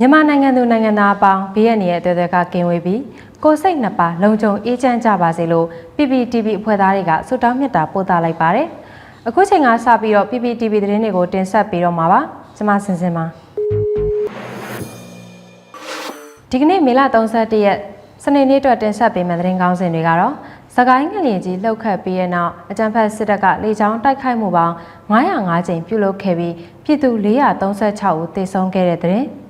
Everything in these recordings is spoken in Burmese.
မြန်မာနိုင်ငံသူနိုင်ငံသားအပေါင်းဘေးရန်ရဲ့အသွေးအသွေးကကင်းဝေးပြီးကိုယ်စိတ်နှစ်ပါးလုံခြုံအေးချမ်းကြပါစေလို့ PPTV အဖွဲ့သားတွေကဆုတောင်းမေတ္တာပို့သလိုက်ပါတယ်။အခုချိန်ကစပြီးတော့ PPTV သတင်းတွေကိုတင်ဆက်ပေးတော့မှာပါ။ကျွန်မစင်စင်ပါ။ဒီကနေ့မေလ31ရက်စနေနေ့အတွက်တင်ဆက်ပေးမယ့်သတင်းကောင်းစင်တွေကတော့စကိုင်းငလျင်ကြီးလှုပ်ခတ်ပြီးတဲ့နောက်အကြံဖက်စစ်တပ်ကလေကြောင်းတိုက်ခိုက်မှုပေါင်း905ကြိမ်ပြုလုပ်ခဲ့ပြီးပြည်သူ436ဦးသေဆုံးခဲ့တဲ့တဲ့။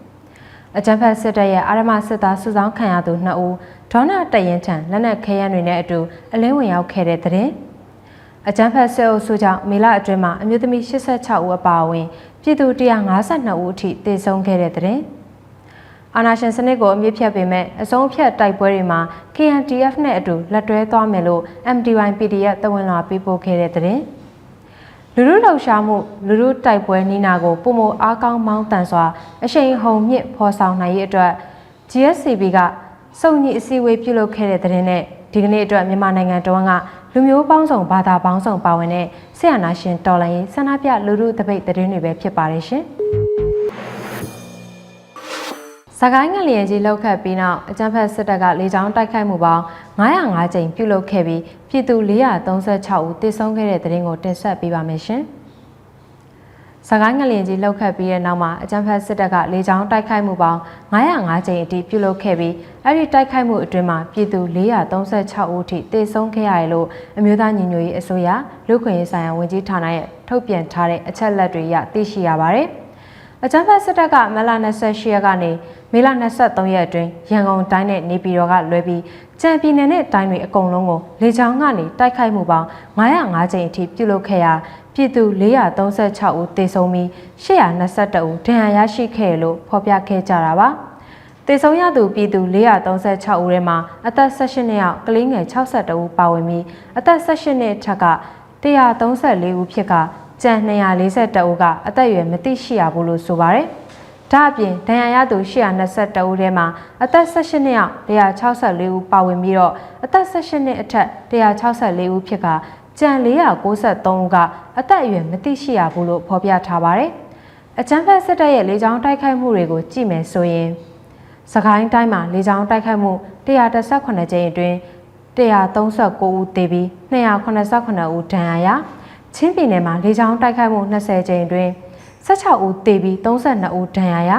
အကြံဖက်စစ်တပ်ရဲ့အာရမစစ်သားစုဆောင်းခံရသူ2ဦးဒေါနာတရင်ထံလက်နက်ခဲယမ်းတွေနဲ့အတူအလင်းဝင်ရောက်ခဲ့တဲ့တဲ့အကြံဖက်စစ်အုပ်စုကြောင့်မေလအတွင်းမှာအမျိုးသမီး86ဦးအပါအဝင်ပြည်သူ152ဦးအထိသေဆုံးခဲ့တဲ့တဲ့အာနာရှင်စနစ်ကိုအမြင့်ဖြတ်ပေမဲ့အစုံဖြတ်တိုက်ပွဲတွေမှာ KNTF နဲ့အတူလက်တွဲသွားမယ်လို့ MDY PDF တဝန်လာပေးပို့ခဲ့တဲ့တဲ့ လူလူလှုပ်ရှားမှုလူလူတိုက်ပွဲနီးနာကိုပုံမအားကောင်းမောင်းတန်စွာအရှိန်ဟုန်မြင့်ဖော်ဆောင်နိုင်ရေးအတွက် GSCB ကစုံညီအစည်းအဝေးပြုလုပ်ခဲ့တဲ့တဲ့နဲ့ဒီကနေ့အတွက်မြန်မာနိုင်ငံတော်ကလူမျိုးပေါင်းစုံဘာသာပေါင်းစုံပါဝင်တဲ့ဆရာနာရှင်တော်လှန်ရေးဆန္ဒပြလူလူတပိတ်သတင်းတွေပဲဖြစ်ပါတယ်ရှင်။ စကိုင်းငလျင်ကြီးလောက်ခတ်ပြီးနောက်အကြံဖက်စစ်တပ်ကလေကြောင်းတိုက်ခိုက်မှုပေါင်း905ကြိမ်ပြုလုပ်ခဲ့ပြီးပြည်သူ436ဦးသေဆုံးခဲ့တဲ့တဲ့ရင်ကိုတင်ဆက်ပေးပါမယ်ရှင်။စကိုင်းငလျင်ကြီးလှုပ်ခတ်ပြီးတဲ့နောက်မှာအကြံဖက်စစ်တပ်ကလေကြောင်းတိုက်ခိုက်မှုပေါင်း905ကြိမ်အထိပြုလုပ်ခဲ့ပြီးအဲ့ဒီတိုက်ခိုက်မှုအတွင်းမှာပြည်သူ436ဦးထိသေဆုံးခဲ့ရတယ်လို့အမျိုးသားညီညွတ်ရေးအစိုးရလူ့ခွင့်ရေးဆိုင်ရာဝန်ကြီးဌာနရဲ့ထုတ်ပြန်ထားတဲ့အချက်လက်တွေအရသိရှိရပါတယ်။ အကြမ်းဖက်စစ်တပ်ကမလ28ရက်ကနေမေလ23ရက်အတွင်းရန်ကုန်တိုင်းနဲ့နေပြည်တော်ကလွဲပြီးကြံပြည်နယ်နဲ့တိုင်းတွေအကုန်လုံးကိုလေကြောင်းကနေတိုက်ခိုက်မှုပေါင်း905ကြိမ်အထိပြုလုပ်ခဲ့ရာပြည်သူ436ဦးသေဆုံးပြီး821ဦးဒဏ်ရာရရှိခဲ့လို့ဖော်ပြခဲ့ကြတာပါတေဆုံးရသူပြည်သူ436ဦးထဲမှာအသက်18နှစ်အောက်ကလေးငယ်62ဦးပါဝင်ပြီးအသက်18နှစ်ထက်က134ဦးဖြစ်က ကျန်242ဦးကအသက်အရွယ်မသိရှိရဘူးလို့ဆိုပါတယ်။ဒါအပြင်ဒဏ်ရာရသူ822ဦးထဲမှာအသက်18နှစ်အောက်164ဦးပါဝင်ပြီးတော့အသက်18နှစ်အထက်164ဦးဖြစ်ကကျန်493ဦးကအသက်အရွယ်မသိရှိရဘူးလို့ဖော်ပြထားပါတယ်။အကြမ်းဖက်စစ်တပ်ရဲ့လေကြောင်းတိုက်ခိုက်မှုတွေကိုကြည့်မယ်ဆိုရင်စကိုင်းတိုင်းမှာလေကြောင်းတိုက်ခိုက်မှု118ကြိမ်အတွင်း139ဦးသေပြီး289ဦးဒဏ်ရာရ ချင်းပြည်နယ်မှာလေကြောင်းတိုက်ခိုက်မှု20ကြိမ်အတွင်း16ဦးသေပြီး32ဦးဒဏ်ရာရ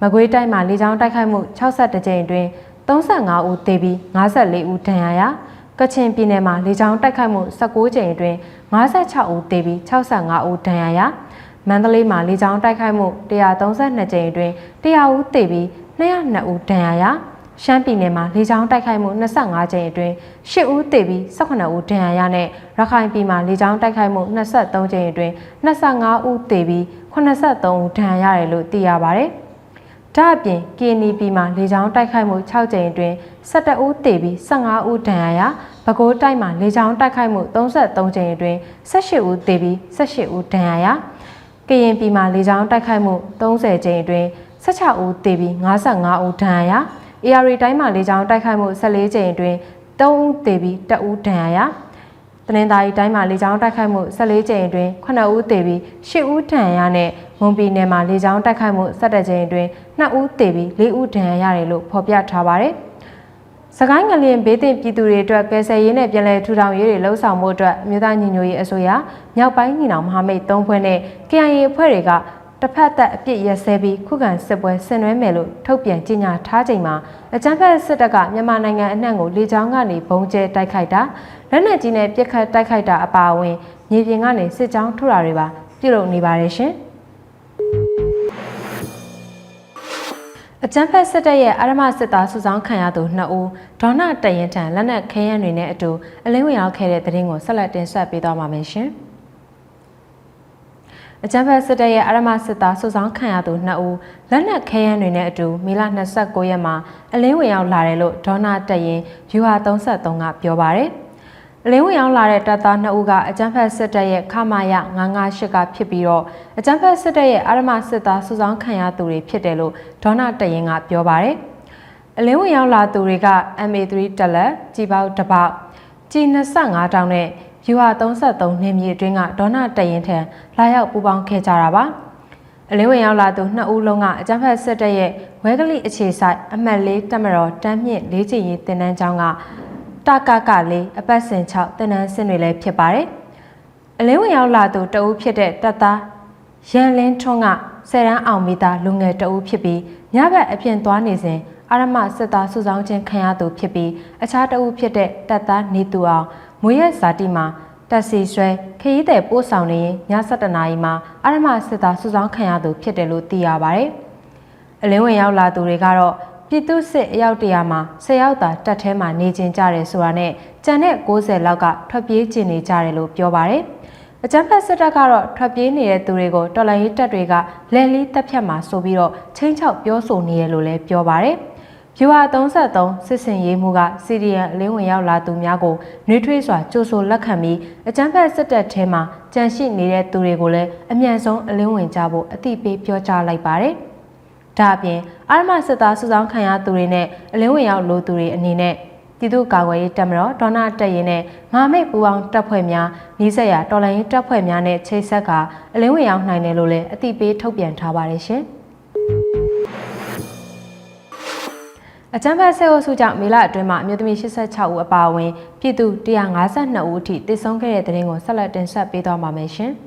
မကွေးတိုင်းမှာလေကြောင်းတိုက်ခိုက်မှု62ကြိမ်အတွင်း35ဦးသေပြီး54ဦးဒဏ်ရာရကချင်ပြည်နယ်မှာလေကြောင်းတိုက်ခိုက်မှု19ကြိမ်အတွင်း56ဦးသေပြီး65ဦးဒဏ်ရာရမန္တလေးမှာလေကြောင်းတိုက်ခိုက်မှု132ကြိမ်အတွင်း100ဦးသေပြီး202ဦးဒဏ်ရာရ ရှမ်းပြည်နယ်မှာလေကြောင်းတိုက်ခိုက်မှု25ကြိမ်အတွင်း10ဦးသေပြီး18ဦးဒဏ်ရာရနဲ့ရခိုင်ပြည်မှာလေကြောင်းတိုက်ခိုက်မှု23ကြိမ်အတွင်း25ဦးသေပြီး83ဦးဒဏ်ရာရတယ်လို့သိရပါတယ်။ဒါအပြင် KNP မှာလေကြောင်းတိုက်ခိုက်မှု6ကြိမ်အတွင်း17ဦးသေပြီး15ဦးဒဏ်ရာရပဲခူးတိုင်းမှာလေကြောင်းတိုက်ခိုက်မှု33ကြိမ်အတွင်း18ဦးသေပြီး18ဦးဒဏ်ရာရကရင်ပြည်မှာလေကြောင်းတိုက်ခိုက်မှု30ကြိမ်အတွင်း16ဦးသေပြီး55ဦးဒဏ်ရာရ AR တိုင်းမှာလေကြောင်းတိုက်ခိုက်မှု14ကြိမ်အတွင်း3ဦးသေပြီး2ဦးဒဏ်ရာရတနင်္သာရီတိုင်းမှာလေကြောင်းတိုက်ခိုက်မှု14ကြိမ်အတွင်း9ဦးသေပြီး10ဦးဒဏ်ရာရနဲ့မွန်ပြည်နယ်မှာလေကြောင်းတိုက်ခိုက်မှု17ကြိမ်အတွင်း2ဦးသေပြီး4ဦးဒဏ်ရာရတယ်လို့ဖော်ပြထားပါတယ်။စကိုင်းငလျင်ဘေးသင့်ပြည်သူတွေအတွက်ကယ်ဆယ်ရေးနဲ့ပြည်လဲထူထောင်ရေးတွေလှုံ့ဆော်မှုအတွက်အမျိုးသားညီညွတ်ရေးအစိုးရမြောက်ပိုင်းညီနောင်မဟာမိတ်၃ဖွဲ့နဲ့ KIA အဖွဲ့တွေက တစ်ဖက်သက်အပြစ်ရက်စဲပြီးခုခံစစ်ပွဲဆင်နွှဲမယ်လို့ထုတ်ပြန်ကြေညာထားချိန်မှာအကြမ်းဖက်စစ်တပ်ကမြန်မာနိုင်ငံအနှံ့ကိုလေကြောင်းကနေဘုံကျဲတိုက်ခိုက်တာလက်နက်ကြီးနဲ့ပစ်ခတ်တိုက်ခိုက်တာအပါအဝင်မြေပြင်ကနေစစ်ကြောင်းထုတာတွေပါပြုလုပ်နေပါတယ်ရှင်အကြမ်းဖက်စစ်တပ်ရဲ့အာရမစစ်သားစုဆောင်ခံရသူ2ဦးဒေါနာတရင်ထံလက်နက်ခဲယမ်းတွေနဲ့အတူအလင်းဝင်ရောက်ခဲ့တဲ့တဲ့ရင်ကိုဆက်လက်တင်ဆက်ပေးသွားပါမယ်ရှင်။ အကြမ်းဖက်စစ်တပ်ရဲ့အရမစစ်သားစုဆောင်ခံရသူ2ဦးလက်နက်ခဲယမ်းတွေနဲ့အတူမေလ29ရက်မှာအလင်းဝင်ရောက်လာတယ်လို့ဒေါနာတက်ရင်ယူဟာ33ကပြောပါတယ်။အလင်းဝင်ရောက်လာတဲ့တပ်သား2ဦးကအကြမ်းဖက်စစ်တပ်ရဲ့ခမာယ958ကဖြစ်ပြီးတော့အကြမ်းဖက်စစ်တပ်ရဲ့အရမစစ်သားစုဆောင်ခံရသူတွေဖြစ်တယ်လို့ဒေါနာတက်ရင်ကပြောပါတယ်။အလင်းဝင်ရောက်လာသူတွေက MA3 တက်လက်ကြီးပေါက်တပေါက်ကြီး25တောင်းနဲ့ ယူဟာ33နေမြေအတွင်းကဒေါနာတရင်ထံလာရောက်ပူးပေါင်းခဲ့ကြတာပါအလင်းဝင်ရောက်လာသူနှစ်ဦးလုံးကအကြမ်းဖက်စစ်တပ်ရဲ့ဝဝဲကလိအခြေဆိုင်အမှတ်၄တက်မတော်တန်းမြင့်လေးချင်ရေးတင်နန်းကျောင်းကတကကလေးအပတ်စဉ်6တင်နန်းစင်တွေလည်းဖြစ်ပါတယ်။အလင်းဝင်ရောက်လာသူတအူးဖြစ်တဲ့တပ်သားရန်လင်းထွန်းကဆယ်ရန်အောင်မိသားလူငယ်တအူးဖြစ်ပြီးညဘက်အပြင်သွားနေစဉ်အာရမစစ်သားစုဆောင်ခြင်းခံရသူဖြစ်ပြီးအခြားတအူးဖြစ်တဲ့တပ်သားနေသူအောင် မွေရက်ဇာတိမှာတက်စီဆွဲခရီးသည်ပို့ဆောင်နေရင်ည7:00နာရီမှာအာရမစစ်သားစုဆောင်ခံရသူဖြစ်တယ်လို့သိရပါတယ်။အလင်းဝင်ရောက်လာသူတွေကတော့ပြည်သူစစ်အယောက်တရာမှာ10ယောက်သာတက်ထဲမှာနေကျင်ကြတယ်ဆိုတာနဲ့ကြံတဲ့60လောက်ကထွက်ပြေးကျင်နေကြတယ်လို့ပြောပါတယ်။အကြမ်းဖက်စစ်တပ်ကတော့ထွက်ပြေးနေတဲ့သူတွေကိုတော်လိုင်းရေးတပ်တွေကလက်လီတက်ဖြတ်မှာဆိုပြီးတော့ချင်းချောက်ပြောဆိုနေရလို့လည်းပြောပါတယ်။ ဗျူဟာ33စစ်စင်ရေးမှုကစီရီယန်အလင်းဝင်ရောက်လာသူများကိုနှွေးထွေးစွာကြိုဆိုလက်ခံပြီးအကြမ်းဖက်စစ်တပ်ထဲမှာကြန့်ရှိနေတဲ့သူတွေကိုလည်းအမြန်ဆုံးအလင်းဝင်ကြဖို့အသိပေးပြောကြားလိုက်ပါတယ်။ဒါအပြင်အာရမစစ်သားစုဆောင်ခံရသူတွေနဲ့အလင်းဝင်ရောက်လိုသူတွေအနေနဲ့ပြည်သူ့ကာကွယ်ရေးတပ်မတော်ဒေါနာတက်ရင်နဲ့မဟာမိတ်ပူးပေါင်းတပ်ဖွဲ့များနီးစပ်ရာတော်လှန်ရေးတပ်ဖွဲ့များနဲ့ချိတ်ဆက်ကအလင်းဝင်ရောက်နိုင်တယ်လို့လည်းအသိပေးထုတ်ပြန်ထားပါတယ်ရှင်။ အကြမ်းဖက်ဆဲအုပ်စုကြောင့်မေလအတွင်းမှာအမျိုးသမီး86ဦးအပါအဝင်ပြည်သူ152ဦးအထိတိစုံခဲ့တဲ့တဲ့ရင်ကိုဆက်လက်တင်ဆက်ပေးသွားပါမယ်ရှင်။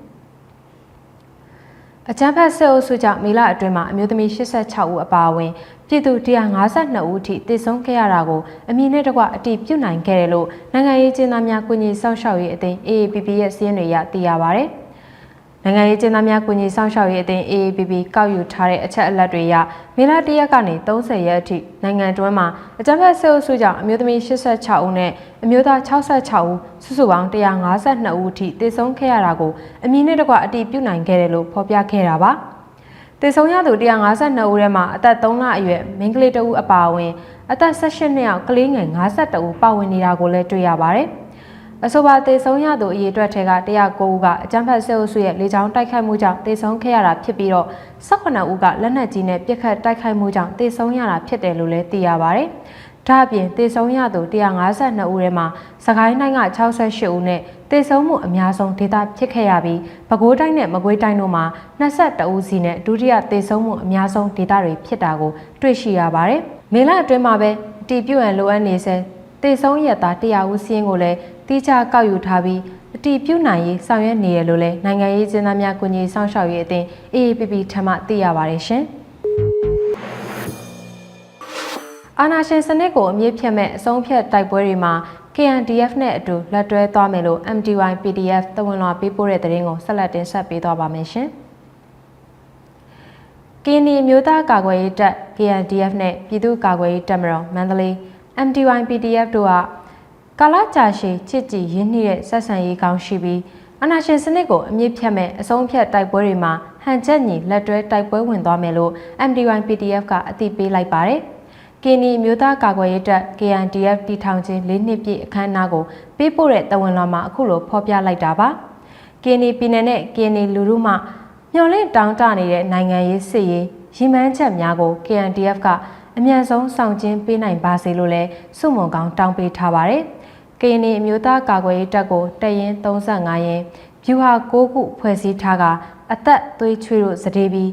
အကြမ်းဖက်ဆဲအုပ်စုကြောင့်မေလအတွင်းမှာအမျိုးသမီး86ဦးအပါအဝင်ပြည်သူ152ဦးအထိတိစုံခဲ့ရတာကိုအမည်နဲ့တကွအတိပြုတ်နိုင်ခဲ့တယ်လို့နိုင်ငံရေးကျင်းသားများကုညီစောင့်ရှောက်ရေးအသင်း AAPP ရဲ့စီးရင်တွေရသိရပါဗျ။ နိုင်ငံရေးကျင်းသားများကူညီဆောင်ရှောက်ရေးအသင်း AAPP ကောက်ယူထားတဲ့အချက်အလက်တွေအရမေလ၁ရက်ကနေ30ရက်အထိနိုင်ငံတွင်းမှာအကြမ်းဖက်ဆဲအုပ်စုကြောင့်အမျိုးသမီး86ဦးနဲ့အမျိုးသား66ဦးစုစုပေါင်း152ဦးအထိသေဆုံးခဲ့ရတာကိုအမည်နဲ့တကွအတည်ပြုနိုင်ခဲ့တယ်လို့ဖော်ပြခဲ့တာပါ။သေဆုံးရသူ152ဦးထဲမှာအသက်3လအရွယ်မိန်းကလေးတဦးအပါအဝင် အသက်18နှစ်အောက်ကလေးငယ်52ဦးပါဝင်နေတာကိုလည်းတွေ့ရပါတယ်။ အဆိုပါတေဆုံးရသူအရေးအတွက်ထဲက109ဦးကအကြမ်းဖက်ဆဲအုပ်စုရဲ့လေကြောင်းတိုက်ခိုက်မှုကြောင့်တေဆုံးခဲ့ရတာဖြစ်ပြီးတော့18ဦးကလက်နက်ကြီးနဲ့ပစ်ခတ်တိုက်ခိုက်မှုကြောင့်တေဆုံးရတာဖြစ်တယ်လို့လည်းသိရပါဗျ။ဒါအပြင်တေဆုံးရသူ152ဦးထဲမှာစကိုင်းတိုင်းက68ဦးနဲ့တေဆုံးမှုအများဆုံးဒေသဖြစ်ခဲ့ရပြီးပဲခူးတိုင်းနဲ့မကွေးတိုင်းတို့မှာ22ဦးစီနဲ့ဒုတိယတေဆုံးမှုအများဆုံးဒေသတွေဖြစ်တာကိုတွေ့ရှိရပါတယ်။မေလအတွင်းမှာပဲတီပြုတ်ရန်လိုအပ်နေစေတေဆုံးရက်သား100ဦးစီးရင်ကိုလည်း တိကျကောက်ယူထားပြီးအတီးပြုတ်နိုင်ရေးဆောင်ရွက်နေရလို့လည်းနိုင်ငံရေးကျင်းသားများကုညီဆောင်ရှောက်ရေးအသင်း AAPP ထံမှသိရပါတယ်ရှင်။အာနာရှင်စနစ်ကိုအမြင့်ဖြတ်မဲ့အဆုံးဖြတ်တိုက်ပွဲတွေမှာ KNDF နဲ့အတူလက်တွဲသွားမယ်လို့ MDY PDF တဝန်လွှာပေးပို့တဲ့သတင်းကိုဆက်လက်တင်ဆက်ပေးသွားပါမယ်ရှင်။ကင်းဒီမျိုးသားကာကွယ်ရေးတပ် KNDF နဲ့ပြည်သူ့ကာကွယ်ရေးတပ်မတော်မန္တလေး MDY PDF တို့က ကာလကြာရှည်ချစ်ကြည်ရင်းနှီးတဲ့ဆက်ဆံရေးကောင်းရှိပြီးအနာရှင်စနစ်ကိုအမြင့်ဖြတ်မဲ့အဆုံးဖြတ်တိုက်ပွဲတွေမှာဟန်ချက်ညီလက်တွဲတိုက်ပွဲဝင်သွားမယ်လို့ MDY PDF ကအသိပေးလိုက်ပါတယ်။ကင်းနီမျိုးသားကာကွယ်ရေးတပ် KNDF တီထောင်ခြင်း၄နှစ်ပြည့်အခမ်းအနားကိုပေးပို့တဲ့တဝန်လွှာမှာအခုလိုဖော်ပြလိုက်တာပါ။ကင်းနီပြည်နယ်နဲ့ကင်းနီလူထုမှမျှော်လင့်တောင်းတနေတဲ့နိုင်ငံရေးစစ်ရေးရည်မှန်းချက်များကို KNDF ကအမြန်ဆုံးဆောင်ကျင်းပေးနိုင်ပါစေလို့လည်းစုမုံကောင်းတောင်းပေးထားပါတယ်။ ကရင်နီအမျိုးသားကာကွယ်ရေးတပ်ကိုတရင်35ရင်ဗျူဟာ6ခုဖွဲ့စည်းထားကအသက်သွေးချွေးတို့စတေးပြီး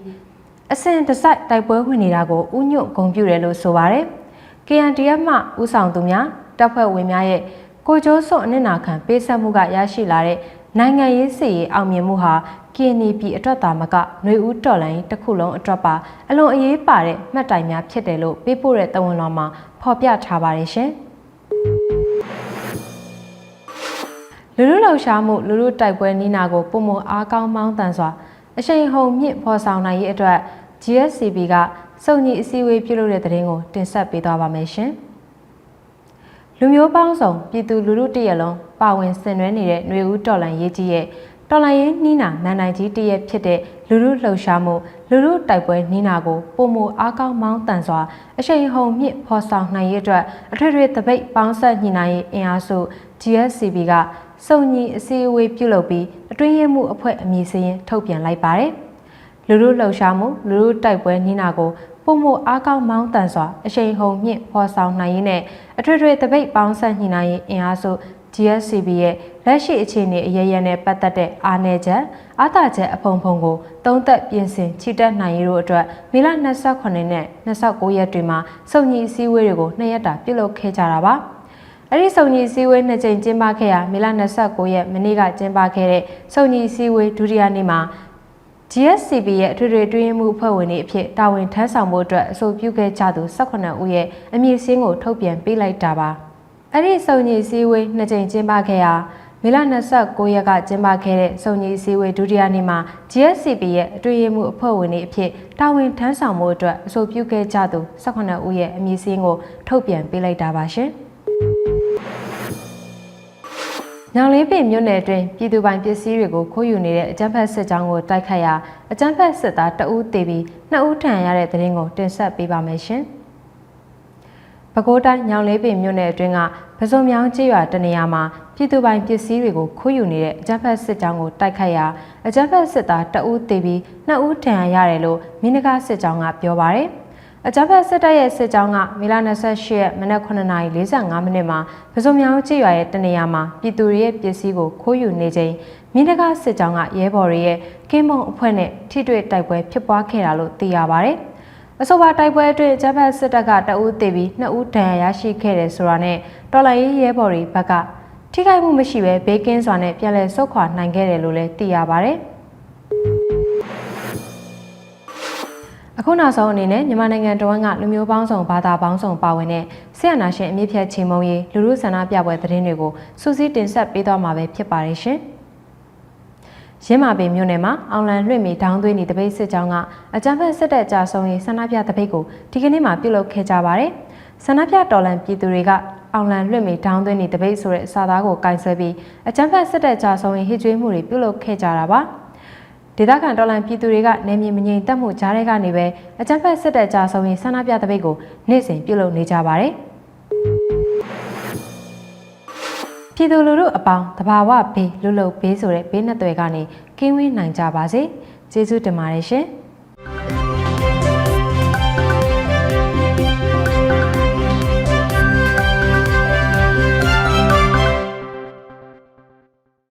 အစဉ်တစိုက်တိုက်ပွဲဝင်နေတာကိုဥညွတ်ဂုံပြူတယ်လို့ဆိုပါတယ်။ KNDF မှဥဆောင်သူများတပ်ဖွဲ့ဝင်များရဲ့ကိုကျိုးစွန့်အနစ်နာခံပေးဆက်မှုကရရှိလာတဲ့နိုင်ငံရေးစီရေးအောင်မြင်မှုဟာ KNP အတွက်သာမကຫນွေဦးတော်လိုင်းတစ်ခုလုံးအတွက်ပါအလွန်အရေးပါတဲ့မှတ်တိုင်များဖြစ်တယ်လို့ပေးပို့တဲ့တဝန်လွှာမှာဖော်ပြထားပါတယ်ရှင်။ လူလူလှုပ်ရှားမှုလူလူတိုက်ပွဲနီးနာကိုပုံမအားကောင်းမောင်းတန်စွာအရှိန်ဟုန်မြင့်ဖော်ဆောင်နိုင်ရေးအတွက် GSCB ကစုံညီအစည်းအဝေးပြုလုပ်တဲ့တဲ့ရင်ကိုတင်ဆက်ပေးသွားပါမယ်ရှင်။လူမျိုးပေါင်းစုံပြည်သူလူထုတရက်လုံးပါဝင်ဆင်နွှဲနေတဲ့ຫນွေဦးတော်လန်ရေးကြီးရဲ့တော်လိုင်းရေးနှီးနာမန်နိုင်ကြီးတရက်ဖြစ်တဲ့လူလူလှုပ်ရှားမှုလူလူတိုက်ပွဲနှီးနာကိုပုံမအားကောင်းမောင်းတန်စွာအရှိန်ဟုန်မြင့်ဖော်ဆောင်နိုင်ရေးအတွက်အထွေထွေတပိတ်ပေါင်းဆက်ညှိနှိုင်းရေးအင်အားစု GSCB က စုံညီအစည်းအဝေးပြုလုပ်ပြီးအတွင်းရမှုအဖွဲ့အမည်စရင်ထုတ်ပြန်လိုက်ပါတယ်။လူလူလှုပ်ရှားမှုလူလူတိုက်ပွဲနှီးနာကိုပုံမအားကောင်းမောင်းတန်စွာအရှိန်ဟုန်မြင့်ဖော်ဆောင်နိုင်ရင်းနဲ့အထွေထွေတပိတ်ပေါင်းဆက်ညှိနှိုင်းရေးအင်အားစု GSCB ရဲ့လက်ရှိအခြေအနေအရရနဲ့ပတ်သက်တဲ့အားနည်းချက်အားသာချက်အဖုံဖုံကိုသုံးသက်ပြင်ဆင်ချီတက်နိုင်ရေးတို့အတွက်မေလ28နဲ့29ရက်တွေမှာစုံညီအစည်းအဝေးတွေကိုနှစ်ရက်တာပြုလုပ်ခဲ့ကြတာပါ။ အဲ့ဒီစုံညီအစည်းအဝေးနှစ်ကြိမ်ကျင်းပခဲ့ရာမေလ29ရက်မနေ့ကကျင်းပခဲ့တဲ့စုံညီအစည်းအဝေးဒုတိယနေ့မှာ GSCB ရဲ့အထွေထွေတွင်းမှုအဖွဲ့ဝင်တွေအဖြစ်တာဝန်ထမ်းဆောင်မှုအတွက်အဆိုပြုခဲ့ကြသူ18ဦးရဲ့အမည်စင်းကိုထုတ်ပြန်ပေးလိုက်တာပါအဲ့ဒီစုံညီစည်းဝေးနှစ်ကြိမ်ကျင်းပခဲ့ရာမေလ29ရက်ကကျင်းပခဲ့တဲ့စုံညီစည်းဝေးဒုတိယနေ့မှာ GSCB ရဲ့အတွေ့အမှုအဖွဲ့ဝင်တွေအဖြစ်တာဝန်ထမ်းဆောင်မှုအတွက်အဆိုပြုခဲ့ကြသူ18ဦးရဲ့အမည်စင်းကိုထုတ်ပြန်ပေးလိုက်တာပါရှင် ညောင်လေးပင်မြို့နယ်အတွင်းပြည်သူပိုင်ပစ္စည်းတွေကိုခိုးယူနေတဲ့အကြမ်းဖက်စစ်ကြောင်းကိုတိုက်ခတ်ရာအကြမ်းဖက်စစ်သားတအူးတေပြီးနှစ်ဦးထဏ်ရတဲ့တဲ့ရင်ကိုတင်ဆက်ပေးပါမယ်ရှင်။ပဲခူးတိုင်းညောင်လေးပင်မြို့နယ်အတွင်းကပစုံမြောင်းကျေးရွာတနေရာမှာပြည်သူပိုင်ပစ္စည်းတွေကိုခိုးယူနေတဲ့အကြမ်းဖက်စစ်ကြောင်းကိုတိုက်ခတ်ရာအကြမ်းဖက်စစ်သားတအူးတေပြီးနှစ်ဦးထဏ်ရရတယ်လို့မိနဂစစ်ကြောင်းကပြောပါရယ်။ အကြမ်းဖက်စစ်တပ်ရဲ့စစ်ကြောင်းကမေလ28ရက်မနက်9:45မိနစ်မှာပစုံမြောင်းကျေးရွာရဲ့တနေရာမှာပြည်သူတွေရဲ့ပစ္စည်းကိုခိုးယူနေချိန်မြင်းတကားစစ်ကြောင်းကရဲဘော်တွေရဲ့ကင်းမုံအဖွဲ့နဲ့ထိတွေ့တိုက်ပွဲဖြစ်ပွားခဲ့တာလို့သိရပါဗျ။အဆိုပါတိုက်ပွဲအတွင်းဂျပန်စစ်တပ်ကတအူးတေပြီးနှစ်ဦးဒဏ်ရာရရှိခဲ့တယ်ဆိုတာနဲ့တော်လိုင်းရေးရဲဘော်တွေဘက်ကထိခိုက်မှုမရှိဘဲဘေးကင်းစွာနဲ့ပြန်လည်ဆုတ်ခွာနိုင်ခဲ့တယ်လို့လည်းသိရပါဗျ။ အခုနောက်ဆုံးအနေနဲ့မြန်မာနိုင်ငံတော်ဝန်ကလူမျိုးပေါင်းစုံဘာသာပေါင်းစုံပါဝင်တဲ့ဆရာနာရှင်အမြင့်ဖြတ်ချိန်မုံရေးလူလူဆန္ဒပြပွဲသတင်းတွေကိုစူးစီးတင်ဆက်ပေးသွားမှာပဲဖြစ်ပါတယ်ရှင်။ရင်းမာပင်မြို့နယ်မှာအောင်လန်လွှင့်မီဒေါင်းသွေးနီတပိတ်စစ်ကြောင်းကအကြမ်းဖက်စစ်တပ်ကြာဆုံးရေးဆန္ဒပြတပိတ်ကိုဒီကနေ့မှပြုလုပ်ခဲ့ကြပါတယ်။ဆန္ဒပြတော်လန်ပြည်သူတွေကအောင်လန်လွှင့်မီဒေါင်းသွေးနီတပိတ်ဆိုတဲ့စာသားကိုကင်ဆယ်ပြီးအကြမ်းဖက်စစ်တပ်ကြာဆုံးရေးဟစ်ကြွေးမှုတွေပြုလုပ်ခဲ့ကြတာပါ။ ဒေသခံတော်လှန်ပြည်သူတွေကနေမြေမငြိမ်သက်မှုကြားထဲကနေပဲအကြမ်းဖက်စစ်တပ်ကြားဆုံးရင်ဆန္ဒပြတဲ့ပိတ်ကိုနေ့စဉ်ပြုလုပ်နေကြပါတယ်။ပြည်သူလူထုအပေါင်းတဘာဝဘေးလူလုဘေးဆိုတဲ့ဘေးနှစ်သွယ်ကနေကင်းဝေးနိုင်ကြပါစေ။ကျေးဇူးတင်ပါတယ်ရှင်။